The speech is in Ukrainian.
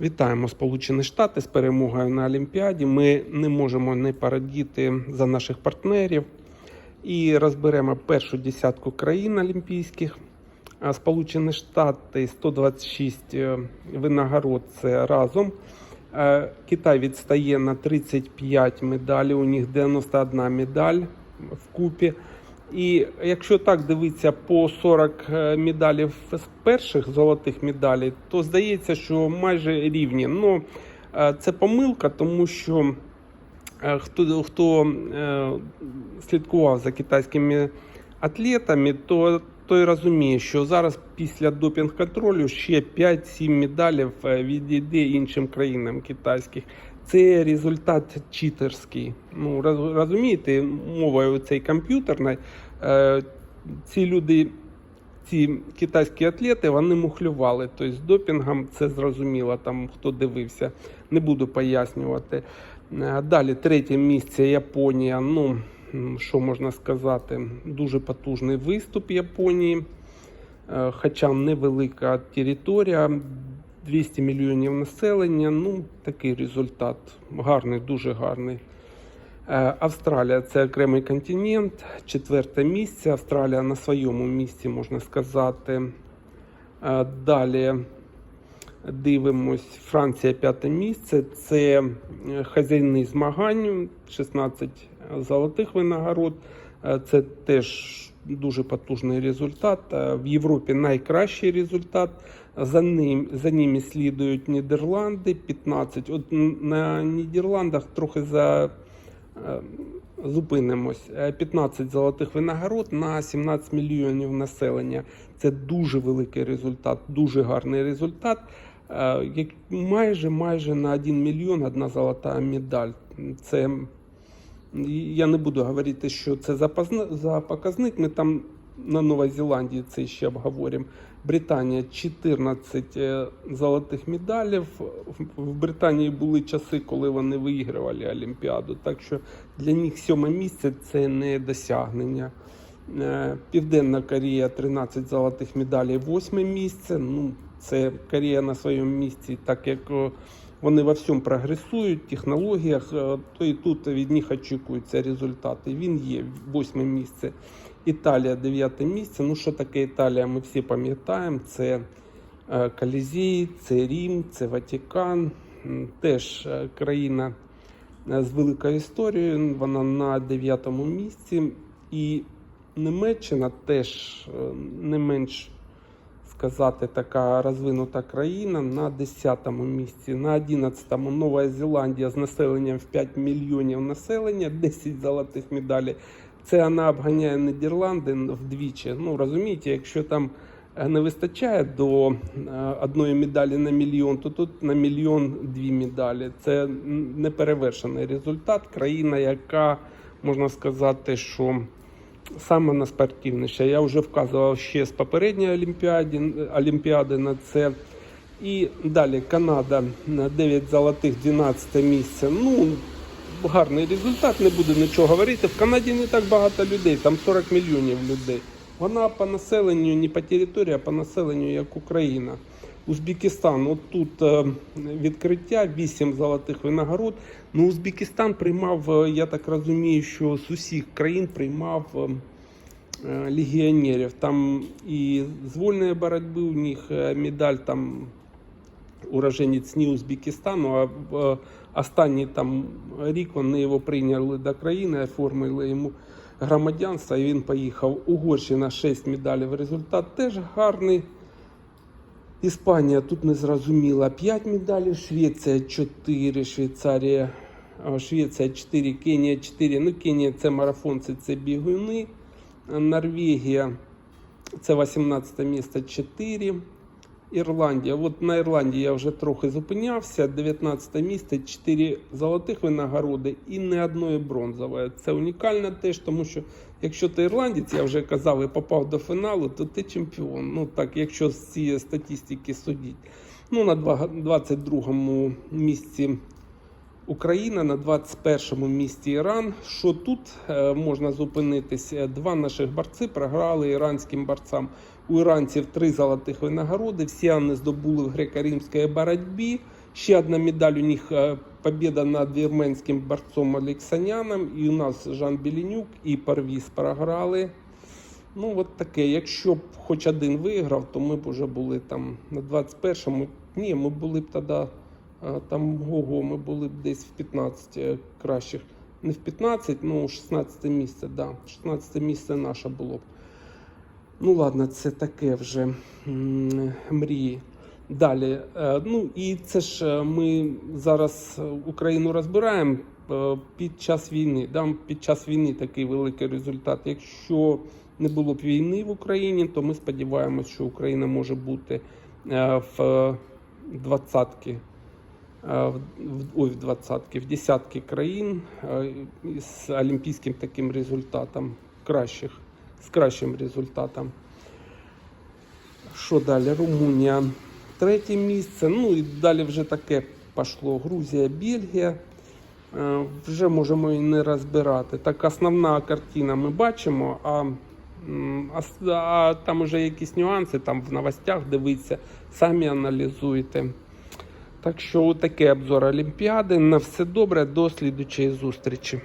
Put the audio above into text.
Вітаємо Сполучені Штати з перемогою на Олімпіаді. Ми не можемо не порадіти за наших партнерів і розберемо першу десятку країн олімпійських. Сполучені Штати 126 е, винагород це разом. Е, Китай відстає на 35 медалей, у них 91 медаль вкупі. І якщо так дивитися по 40 медалів з перших золотих медалей, то здається, що майже рівні. Ну е, це помилка, тому що е, хто, хто е, слідкував за китайськими атлетами, то той розуміє, що зараз після допінг-контролю ще 5-7 медалів е, відійде іншим країнам китайських. Це результат читерський. Ну розумієте, мовою цей комп'ютерної. Е, ці люди, ці китайські атлети, вони мухлювали. Тобто з допінгом це зрозуміло, там хто дивився, не буду пояснювати. Е, Далі третє місце Японія. Ну що можна сказати, дуже потужний виступ Японії. Е, Хоча невелика територія, 200 мільйонів населення. Ну, такий результат. Гарний, дуже гарний. Е, Австралія це окремий континент, четверте місце. Австралія на своєму місці, можна сказати. Е, Далі дивимось. Франція п'яте місце. Це е, хазяйни змагань, 16 золотих винагород. Це теж дуже потужний результат. Е, В Європі найкращий результат. За ним за ними слідують Нідерланди 15. От на Нідерландах трохи за е, зупинимось. Е, 15 золотих винагород на 17 мільйонів населення. Це дуже великий результат, дуже гарний результат. Е, майже майже на 1 мільйон одна золота медаль. Це я не буду говорити, що це за показник. Ми там на Новій Зеландії це ще обговоримо. Британія 14 е, золотих медалів. В- Британії були часи, коли вони виігрували Олімпіаду. Так що для них сьоме місце це не досягнення. Е, Південна Корея 13 золотих медалей, восьме місце. Ну, це Корея на своєму місці, так як вони во всьому прогресують, технологіях, е, то і тут від них очікуються результати. Він є восьме місце. Італія дев'яте місце. Ну що таке Італія? Ми всі пам'ятаємо. Це е, Колізій, це Рім, це Ватикан. Теж е, країна з великою історією. Вона на дев'ятому місці. І Німеччина теж не менш сказати така розвинута країна на 10-му місці, на 11-му Нова Зеландія з населенням в 5 мільйонів населення, 10 золотих медалей. Це вона обганяє Нідерланди вдвічі. Ну розумієте, якщо там е, не вистачає до е, одної медалі на мільйон, то тут на мільйон дві медалі. Це неперевершений результат. Країна, яка можна сказати, що саме на спортивніше. Я вже вказував ще з попередньої олімпіади, олімпіади на це. І далі Канада на 9 золотих, 12 місце. Ну, гарний результат, не буду нічого говорити. В Канаді не так багато людей, там 40 мільйонів людей. Вона по населенню, не по території, а по населенню, як Україна. Узбекистан, от тут е, відкриття 8 золотих винагород. Ну, Узбекистан приймав, е, я так розумію, що з усіх країн приймав е, легіонерів. Там і з вольної боротьби у них медаль там уроженець не Узбекистану, а в останній там рік вони його прийняли до країни, оформили йому громадянство, і він поїхав. Угорщина 6 медалей. Результат теж гарний. Іспанія тут не зрозуміла 5 медалей, Швеція 4, Швейцарія, Швеція 4, Кенія 4. Ну, Кенія це марафонці, це бігуни. Норвегія це 18 місце 4. Ірландія. От на Ірландії я вже трохи зупинявся. 19 місце, 4 золотих винагороди і не одної бронзової. Це унікально теж, тому що якщо ти ірландець, я вже казав, і попав до фіналу, то ти чемпіон. Ну так, якщо з цієї статистики судіть. Ну, на 22-му місці Україна, на 21-му місці Іран. Що тут е, можна зупинитися? Два наших борці програли іранським борцям. У іранців три золотих винагороди. Всі вони здобули в греко-римській боротьбі. Ще одна медаль у них е, побіда над вірменським борцом Олексаняном. І у нас Жан Білінюк і Парвіз програли. Ну, от таке. Якщо б хоч один виграв, то ми б вже були там на 21-му. Ні, ми були б тоді е, там ого, ми були б десь в 15 е, кращих. Не в 15, ну 16 місце, да. 16 місце наше було б. Ну ладно, це таке вже мрії. Далі, е, ну і це ж е, ми зараз е, Україну розбираємо під час війни. Да? Під час війни такий великий результат. Якщо не було б війни в Україні, то ми сподіваємося, що Україна може бути в двадцятки. Ой, в двадцятки, в десятки країн з олімпійським таким результатом, кращих, з кращим результатом. Що далі? Румунія третє місце. Ну і далі вже таке пішло. Грузія, Бельгія. Е, Вже можемо і не розбирати. Так, основна картина ми бачимо, а, а, а там вже якісь нюанси, там в новостях дивіться, самі аналізуйте. Так що, отакий обзор Олімпіади. На все добре, до слідучої зустрічі.